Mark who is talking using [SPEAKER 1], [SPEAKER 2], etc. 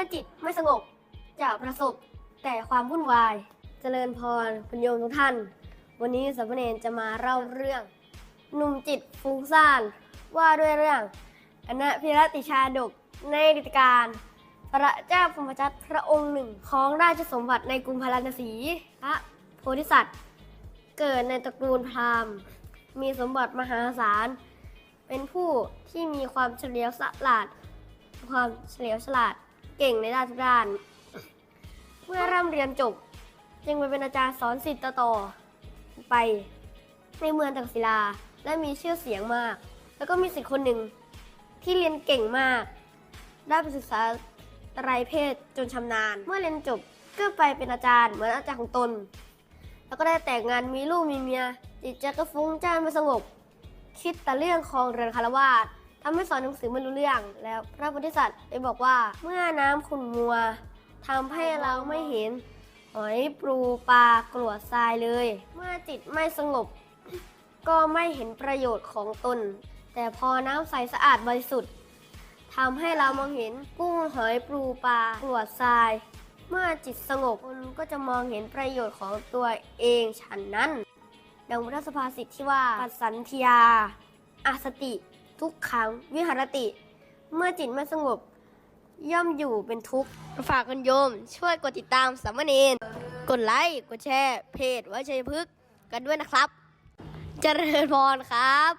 [SPEAKER 1] อจิตไม่สงบจะประสบแต่ความวุ่นวาย เจริญพรคุณโยมทุกท่าน วันนี้สามเณรจะมาเล่าเรื่อง หนุ่มจิตฟุ้งซ่านว่าด้วยเรื่องอนะพิรติชาดกในดิตการ พระเจ้าพมจัตพระองค์หนึ่งของราชสมบัติในกรุงพาราณสีพระโพธิสัตว์ เกิดในตระกูลพราหมณ์ มีสมบัติมหาศาล เป็นผู้ที่มีความเฉลียวฉลาด ความเฉลียวฉลาด เก่งในด้านทุกด้าน เมื่อร่ำเรียนจบ จึงไปเป็นอาจารย์สอนสิทธิ์ต่อไป ในเมืองตักศิลาและมีชื่อเสียงมาก แล้วก็มีสิทธิ์คนหนึ่งที่เรียนเก่งมาก ได้ไปศึกษาไตรเพศจนชำนาญ เมื่อเรียนจบก็ไปเป็นอาจารย์เหมือนอาจารย์ของตน แล้วก็ได้แต่งงานมีลูกมีเมียจิตใจก็ฟุ้งจ้านไม่สงบ คิดแต่เรื่องครองเรือนคารวาส ทำให้สอนหนังสือไม่รู้เรื่อง แล้วพระโพธิสัตว์ได้บอกว่า เมื่อน้ำขุ่นมัวทำให้เราไม่เห็น หอยปลูปลากรวดทรายเลย เมื่อจิตไม่สงบ ก็ไม่เห็นประโยชน์ของตน แต่พอน้ำใสสะอาดบริสุทธิ์ทำให้เรามองเห็นกุ้งหอยปลูปลากรวดทราย เมื่อจิตสงบคนก็จะมองเห็นประโยชน์ของตัวเองฉันนั้น ดังพุทธสภาษิตที่ว่าปัสสันธิยาอาสติ ทุกขังวิหารติ เมื่อจิตไม่สงบ ย่อมอยู่เป็นทุกข์ ฝากคุณโยม ช่วยกดติดตามสามเณรกดไลค์ กดแชร์ เพจไว้ชัยพฤกษ์กันด้วยนะครับ เจริญพรครับ